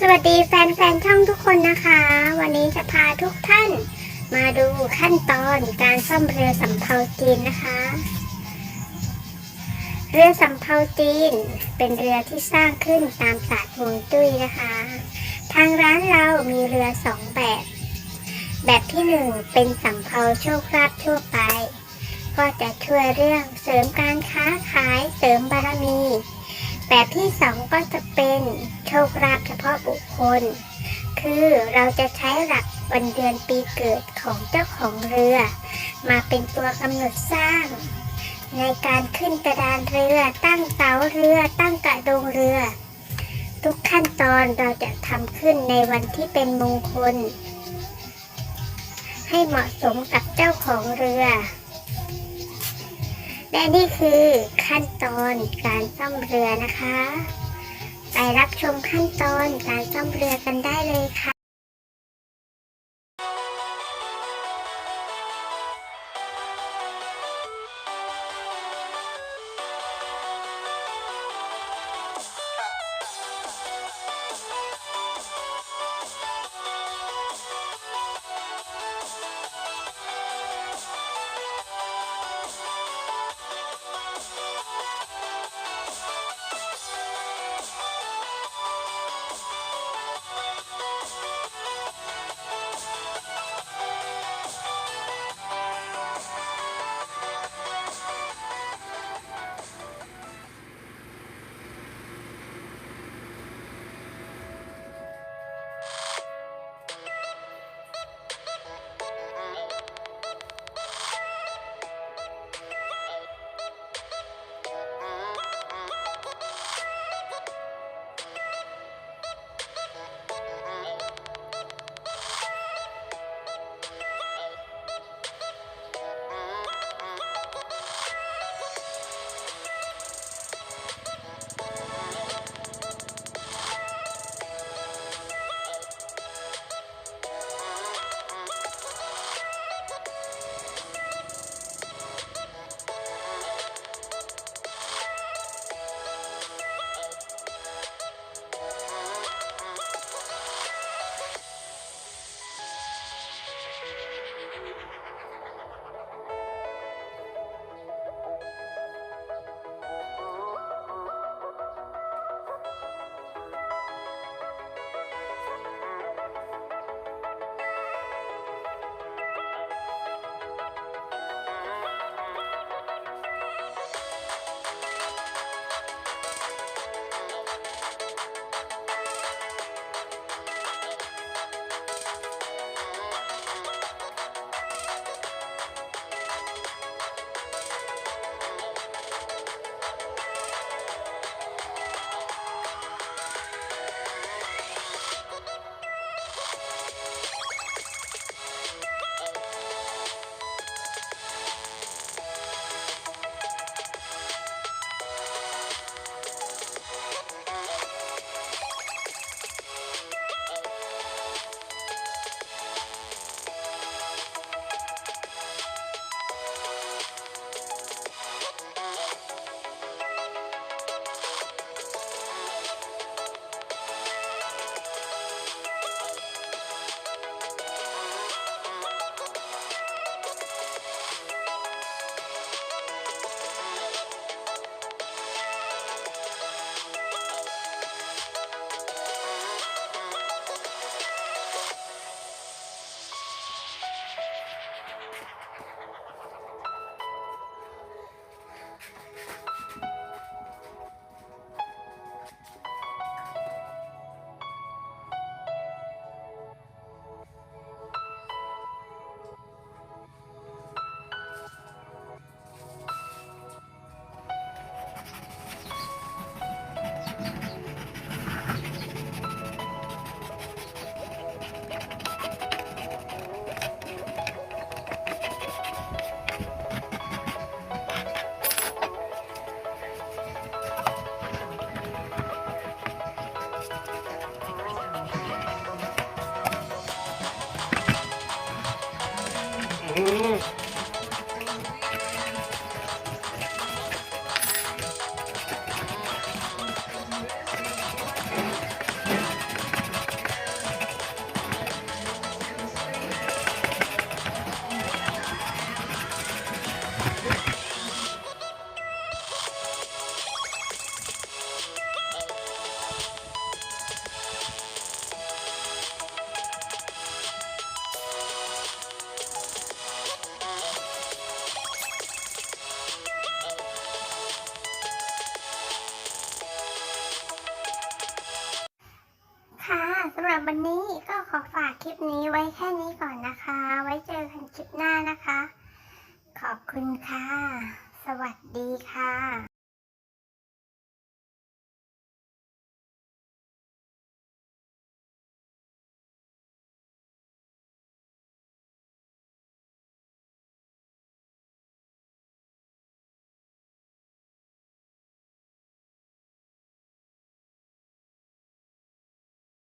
สวัสดีแฟนๆช่องทุกคนนะคะ วันนี้จะพาทุกท่าน มาดูขั้นตอนการซ่อมเรือสำเภาจีนนะคะ เรือสำเภาจีนเป็นเรือที่สร้างขึ้นตามศาสตร์ฮวงจุ้ยนะคะ ทางร้านเรามีเรือสองแบบ แบบที่หนึ่งเป็นสำเภาโชคลาภทั่วไป ก็จะช่วยเรื่องเสริมการค้าขายเสริมบารมี แบบที่สองก็จะเป็น โชคลาภเฉพาะบุคคล คือเราจะใช้หลักวันเดือนปีเกิดของเจ้าของเรือ มาเป็นตัวกำหนดสร้าง ในการขึ้นกระดานเรือ ตั้งเสาเรือ ตั้งกระดงเรือ ทุกขั้นตอนเราจะทำขึ้นในวันที่เป็นมงคล ให้เหมาะสมกับเจ้าของเรือและนี่คือขั้นตอนการซ่อมเรือนะคะ ไปรับชมขั้นตอนการซ่อมเรือกันได้เลยค่ะ อ วันนี้ก็ขอฝากคลิปนี้ไว้แค่นี้ก่อนนะคะ ไว้เจอกันคลิปหน้านะคะ ขอบคุณค่ะ สวัสดีค่ะ